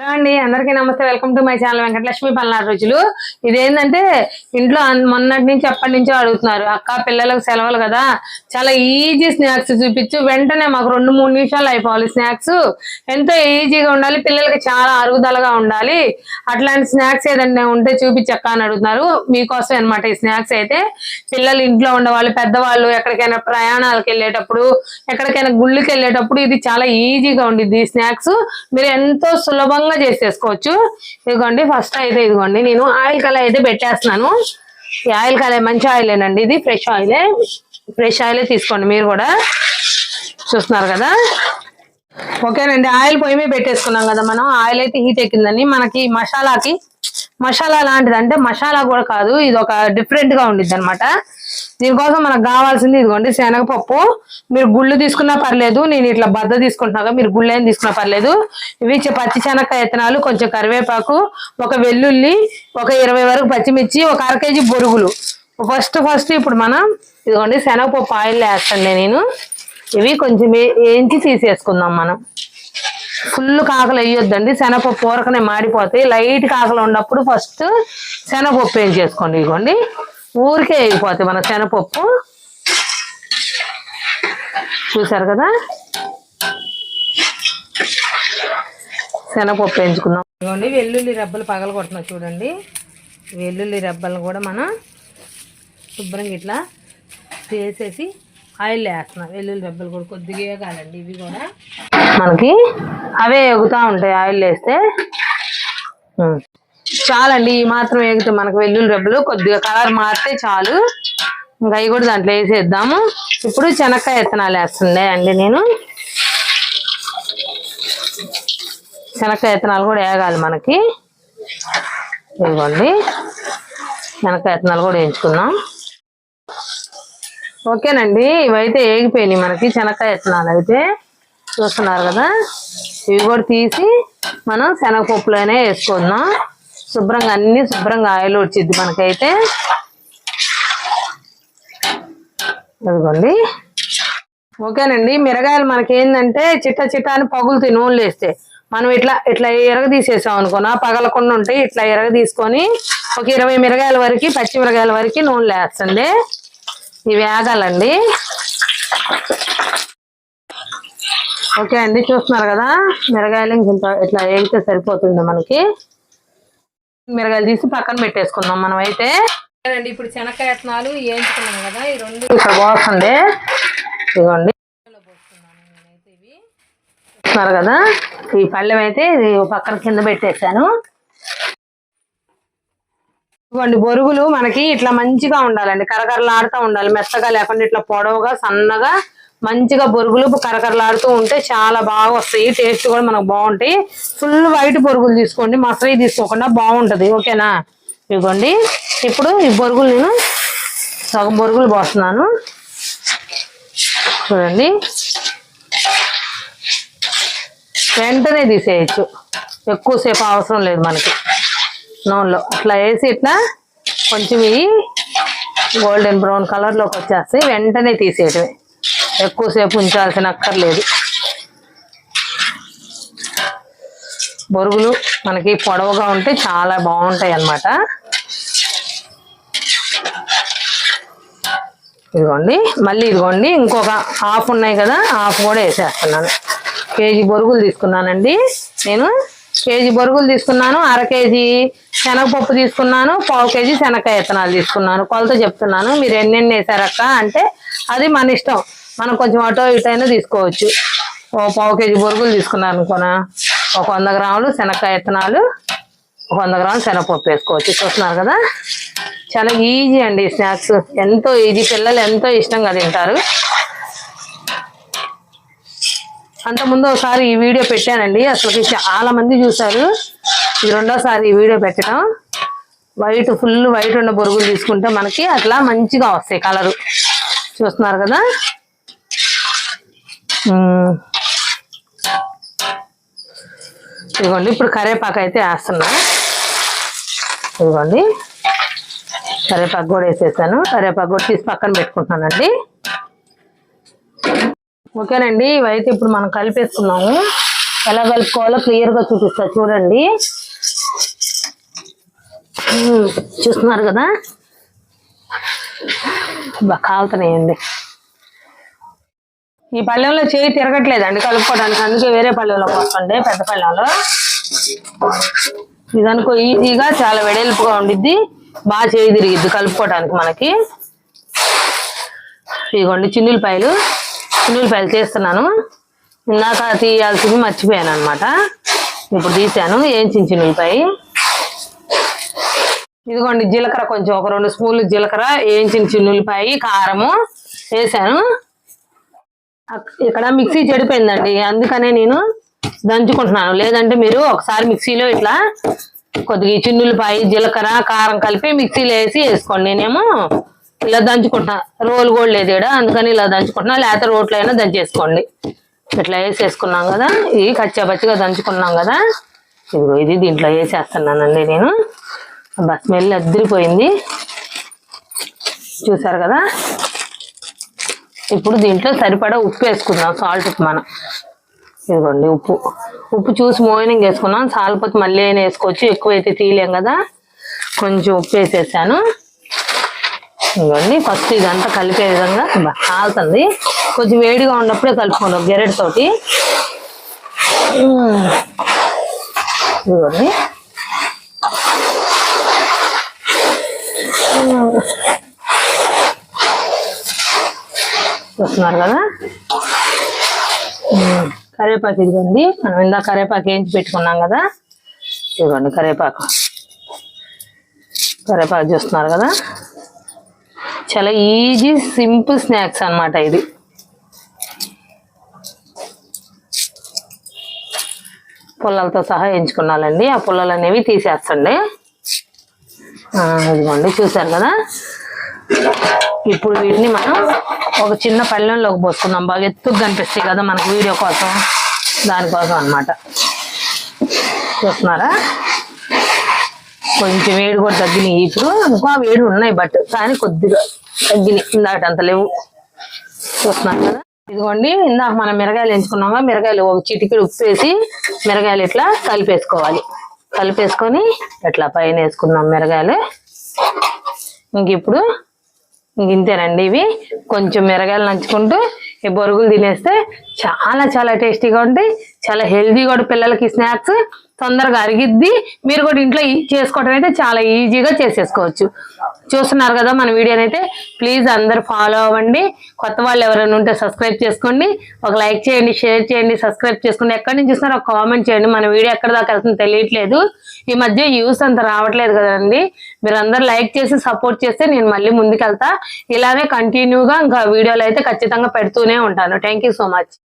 Hello అండి అందరికీ నమస్తే. Welcome to my channel Venkatalakshmi Palnadu రోజులు ఇదేంటంటే ఇంట్లో మొన్నటి నుంచి ఎప్పటి నుంచో అడుగుతున్నారు. అక్క పిల్లలకు సెలవులు కదా. చాలా ఈజీ స్నాక్స్ చూపించు. వెంటనే మాకు రెండు మూడు నిమిషాలు అయిపోవాలి స్నాక్స్. ఎంతో ఈజీగా ఉండాలి. పిల్లలకి చాలా అరుగుదలగా ఉండాలి. అట్లాంటి స్నాక్స్ ఏదైనా ఉంటే చూపించక్క అని అడుగుతున్నారు. మీకోసం అన్నమాట ఈ స్నాక్స్ అయితే. పిల్లలు ఇంట్లో ఉండేవాళ్ళు పెద్దవాళ్ళు ఎక్కడికైనా ప్రయాణాలకు వెళ్ళేటప్పుడు ఎక్కడికైనా గుళ్ళకి వెళ్ళేటప్పుడు ఇది చాలా ఈజీగా ఉండిద్ది ఈ స్నాక్స్. మీరు ఎంతో సులభంగా చేసేసుకోవచ్చు. ఇదిగోండి ఫస్ట్ అయితే ఇదిగోండి. నేను ఆయిల్ కళాయి అయితే పెట్టేస్తున్నాను. ఈ ఆయిల్ కళాయి మంచి ఆయిలేనండి ఇది ఫ్రెష్ ఆయిలే. ఫ్రెష్ ఆయిలే తీసుకోండి మీరు కూడా. చూస్తున్నారు కదా? ఓకేనండి ఆయిల్ పొయ్యి మీద పెట్టేసుకున్నాం కదా మనం. ఆయిల్ అయితే హీట్ ఎక్కిందని మనకి మసాలాకి మసాలా లాంటిది అంటే మసాలా కూడా కాదు ఇది ఒక డిఫరెంట్గా ఉండిద్ది అనమాట దీనికోసం మనకు కావాల్సింది ఇదిగోండి శనగపప్పు. మీరు గుళ్ళు తీసుకున్నా పర్లేదు నేను ఇట్లా బద్ద తీసుకుంటున్నాగా మీరు గుళ్ళు ఏం తీసుకున్నా పర్లేదు. ఇవి పచ్చి శనగకాయ విత్తనాలు కొంచెం కరివేపాకు ఒక వెల్లుల్లి ఒక ఇరవై వరకు పచ్చిమిర్చి ఒక అర కేజీ బొరుగులు. ఫస్ట్ ఫస్ట్ ఇప్పుడు మనం ఇదిగోండి శనగపప్పు ఆయిల్ వేస్తాను నేను. ఇవి కొంచెం ఏంచి తీసేసుకుందాం మనం. ఫుల్ కాకలు వేయొద్దండి. శనగపప్పు ఊరకనే మాడిపోతాయి. లైట్ కాకలు ఉన్నప్పుడు ఫస్ట్ శనగపప్పు ఏం చేసుకోండి ఇవ్వండి ఊరికే వేగిపోతాయి మన శనగపప్పు. చూసారు కదా? శనగపప్పు వేయించుకుందాం. ఇదిగోండి వెల్లుల్లి రెబ్బలు పగల కొడుతున్నాం చూడండి. వెల్లుల్లి రెబ్బలను కూడా మనం శుభ్రంగా ఇట్లా చేసేసి ఆయిల్ వేస్తున్నాం. వెల్లుల్లి రెబ్బలు కూడా కొద్దిగా కాదండి ఇవి కూడా. మనకి అవే ఎగుతా ఉంటాయి ఆయిల్ వేస్తే. చాలండి ఈ మాత్రం వేగితే మనకు వెల్లుల్లి రెబ్బలు కొద్దిగా కలర్ మారితే చాలు. ఇంకా అవి కూడా దాంట్లో వేసేద్దాము. ఇప్పుడు శనక్కాయ విత్తనాలు వేస్తుండే అండి నేను. శనక్కాయ విత్తనాలు కూడా వేగాలి మనకి. ఇదిగోండి. శనక్కాయ విత్తనాలు కూడా వేయించుకుందాం. ఓకేనండి ఇవైతే ఏగిపోయినాయి మనకి శనక్కాయ విత్తనాలు అయితే. చూస్తున్నారు కదా? ఇవి కూడా తీసి మనం శనగపప్పులోనే వేసుకుందాం. శుభ్రంగా అన్ని శుభ్రంగా ఆయిల్ వచ్చింది మనకైతే. అదిగోండి ఓకేనండి. మిరగాయలు మనకి ఏంటంటే చిట్ట చిట్ట అని పగులుతాయి నూనెలు వేస్తే మనం ఇట్లా ఇట్లా ఎరగ తీసేసాం అనుకున్నా పగలకుండా ఉంటాయి ఇట్లా ఎరగ తీసుకొని ఒక ఇరవై మిరగాయల వరకు పచ్చిమిరగాయల వరకు నూనెలు వేస్తండి. ఇవి వేగాలండి. ఓకే అండి చూస్తున్నారు కదా? మిరగాయలు ఇంత ఇట్లా వేగితే సరిపోతుంది మనకి. మిరగాయలు తీసి పక్కన పెట్టేసుకుందాం మనం అయితే. అండి ఇప్పుడు శనక్కాయ విత్తనాలు వేయించుకున్నాం కదా ఈ రెండు ఇక్కడ పోస్తుంది ఇదిగోండి. చూస్తున్నారు కదా? ఈ పళ్ళెం అయితే ఇది పక్కన కింద పెట్టేశాను. ఇవ్వండి బొరుగులు మనకి ఇట్లా మంచిగా ఉండాలండి. కరకరలాడుతూ ఉండాలి. మెత్తగా లేకుండా ఇట్లా పొడవుగా సన్నగా మంచిగా బొరుగులు కరకరలాడుతూ ఉంటే చాలా బాగా వస్తాయి. టేస్ట్ కూడా మనకు బాగుంటాయి. ఫుల్ వైట్ బొరుగులు తీసుకోండి. మసరై తీసుకోకుండా బాగుంటుంది. ఓకేనా? ఇవ్వండి ఇప్పుడు ఈ బొరుగులు నేను సగం బొరుగులు పోస్తున్నాను. చూడండి. వెంటనే తీసేయచ్చు. ఎక్కువసేపు అవసరం లేదు మనకి. నూనెలో. అట్లా వేసి ఇట్లా కొంచెం ఇవి గోల్డెన్ బ్రౌన్ కలర్లోకి వచ్చేస్తాయి. వెంటనే తీసేయటమే. ఎక్కువసేపు ఉంచాల్సిన అక్కర్లేదు. బొరుగులు మనకి పొడవుగా ఉంటే చాలా బాగుంటాయి అన్నమాట. ఇదిగోండి మళ్ళీ ఇదిగోండి ఇంకొక హాఫ్ ఉన్నాయి కదా హాఫ్ కూడా వేసేస్తున్నాను. కేజీ బొరుగులు తీసుకున్నానండి. నేను కేజీ బొరుగులు తీసుకున్నాను అర కేజీ శనగపప్పు తీసుకున్నాను పావు కేజీ శనగకాయ విత్తనాలు తీసుకున్నాను. కొలత చెప్తున్నాను మీరు ఎన్నెన్ని వేసారక్క? అంటే అది మన ఇష్టం. మనం కొంచెం అటో ఇటైనా తీసుకోవచ్చు. ఓ పావు కేజీ బొరుగులు తీసుకున్నాను అనుకోనా. ఒక వంద గ్రాములు శనక్కాయ విత్తనాలు ఒక వంద గ్రాములు శనగపప్పు వేసుకోవచ్చు. చూస్తున్నారు కదా? చాలా ఈజీ అండి స్నాక్స్. ఎంతో ఈజీ. పిల్లలు ఎంతో ఇష్టంగా తింటారు. అంతకుముందు ఒకసారి ఈ వీడియో పెట్టానండి. అసలు చాలా మంది చూశారు. ఇది రెండోసారి ఈ వీడియో పెట్టడం. వైట్ ఫుల్ వైట్ ఉన్న బొరుగులు తీసుకుంటే మనకి అట్లా మంచిగా వస్తాయి కలరు. చూస్తున్నారు కదా? ఇదిగోండి ఇప్పుడు కరేపాకు అయితే వేస్తున్నా. ఇదిగోండి కరేపాకు కూడా వేసేసాను. కరేపాకు కూడా తీసి పక్కన పెట్టుకుంటున్నానండి. ఓకేనండి ఇవైతే ఇప్పుడు మనం కలిపేసుకున్నాము. ఎలా కలుపుకోవాలో క్లియర్గా చూపిస్తా చూడండి. చూస్తున్నారు కదా? బాగా కాలుతున్నాయండి. ఈ పళ్ళెంలో చేయి తిరగట్లేదండి కలుపుకోవడానికి. అందుకే వేరే పళ్ళెంలో పోస్తుండే పెద్ద పళ్ళెంలో ఇదనుకో ఈజీగా చాలా వెడల్పుగా ఉండిద్ది. బాగా చేయి తిరిగిద్ది కలుపుకోవడానికి మనకి. ఇదిగోండి చిన్నులపాయలు. చిన్నులపాయలు చేస్తున్నాను. ఇందాక తీయాల్సింది మర్చిపోయాను అనమాట ఇప్పుడు తీసాను ఏం చిన్న చిన్నులపాయ? ఇదిగోండి జీలకర్ర కొంచెం ఒక రెండు స్పూన్లు జీలకర్ర వేయించిన చిన్నులపాయ కారము వేసాను ఇక్కడ మిక్సీ చెడిపోయిందండి. అందుకనే నేను దంచుకుంటున్నాను. లేదంటే మీరు ఒకసారి మిక్సీలో ఇట్లా కొద్దిగా ఈ చిన్నులపాయ జీలకర్ర కారం కలిపి మిక్సీలో వేసి వేసుకోండి. నేనేమో ఇలా దంచుకుంటున్నా. రోలు కూడా లేదు ఈడ. అందుకని ఇలా దంచుకుంటున్నా. లేకపోతే రోట్లో అయినా దంచేసుకోండి. ఇట్లా వేసేసుకున్నాం కదా. ఇది కచ్చా పచ్చిగా దంచుకున్నాం కదా. ఇదిగో ఇది దీంట్లో వేసేస్తున్నానండి నేను. బస్ స్మెల్ అద్దరిపోయింది. చూసారు కదా? ఇప్పుడు దీంట్లో సరిపడా ఉప్పు వేసుకుందాం సాల్ట్ మనం. ఇదిగోండి ఉప్పు. ఉప్పు చూసి మోయినింగ్ వేసుకున్నాం సాల్పోతే మళ్ళీ అయినా వేసుకోవచ్చు. ఎక్కువ తీయలేం కదా. కొంచెం ఉప్పు వేసేసాను. ఇదిగోండి ఫస్ట్ ఇదంతా కలిపే విధంగా బా, కాలుతుంది. కొంచెం వేడిగా ఉన్నప్పుడే కలుపుకున్నాం గెరెడ్తోటి ఇదిగోండి. చూస్తున్నారు కదా? కరివేపాకు ఇదిగోండి. మనం ఇందాక కరివేపాకు వేయించి పెట్టుకున్నాం కదా? ఇదిగోండి కరివేపాకు. కరివేపాకు చూస్తున్నారు కదా? చాలా ఈజీ సింపుల్ స్నాక్స్ అన్నమాట ఇది. పుల్లలతో సహా ఎంచుకున్నాలండి ఆ పుల్లలు అనేవి తీసేస్తండి. ఇదిగోండి చూసారు కదా? ఇప్పుడు వీటిని మనం ఒక చిన్న పళ్ళెంలోకి పోసుకుందాం. బాగా ఎత్తుకు కనిపిస్తాయి కదా మనకు వీడియో కోసం. దానికోసం అన్నమాట. చూస్తున్నారా? కొంచెం వేడి కూడా తగ్గినాయి. ఇప్పుడు ఇంకా వేడి ఉన్నాయి బట్ కానీ కొద్దిగా తగ్గినాయి. ఇందాక అంత లేవు. చూస్తున్నారు? కదా ఇదిగోండి ఇందాక మనం మిరగాయలు ఎంచుకున్నామా? మిరగాయలు ఒక చిటికెడు ఉప్పు వేసి మిరగాయలు ఇట్లా కలిపేసుకోవాలి. కలిపేసుకొని ఇట్లా పైన వేసుకున్నాం మిరగాయలు? ఇంక ఇప్పుడు ఇంతేనండి ఇవి. కొంచెం మిరగాయలు నంచుకుంటూ ఈ బొరుగులు తినేస్తే చాలా చాలా టేస్టీగా ఉంటాయి. చాలా హెల్దీ కూడా పిల్లలకి స్నాక్స్ తొందరగా అరిగిద్ది. మీరు కూడా ఇంట్లో చేసుకోవటం అయితే చాలా ఈజీగా చేసేసుకోవచ్చు. చూస్తున్నారు కదా మన వీడియోని అయితే. ప్లీజ్ అందరు ఫాలో అవ్వండి. కొత్త వాళ్ళు ఎవరైనా ఉంటే సబ్స్క్రైబ్ చేసుకోండి. ఒక లైక్ చేయండి షేర్ చేయండి సబ్స్క్రైబ్ చేసుకోండి ఎక్కడి నుంచి చూస్తున్నారో ఒక కామెంట్ చేయండి. మన వీడియో ఎక్కడ దాకా వెళ్తుందో తెలియట్లేదు. ఈ మధ్య యూస్ అంత రావట్లేదు కదండి. మీరు అందరు లైక్ చేసి సపోర్ట్ చేస్తే నేను మళ్ళీ ముందుకెళ్తా. ఇలానే కంటిన్యూగా ఇంకా వీడియోలు అయితే ఖచ్చితంగా పెడుతూనే ఉంటాను. Thank so much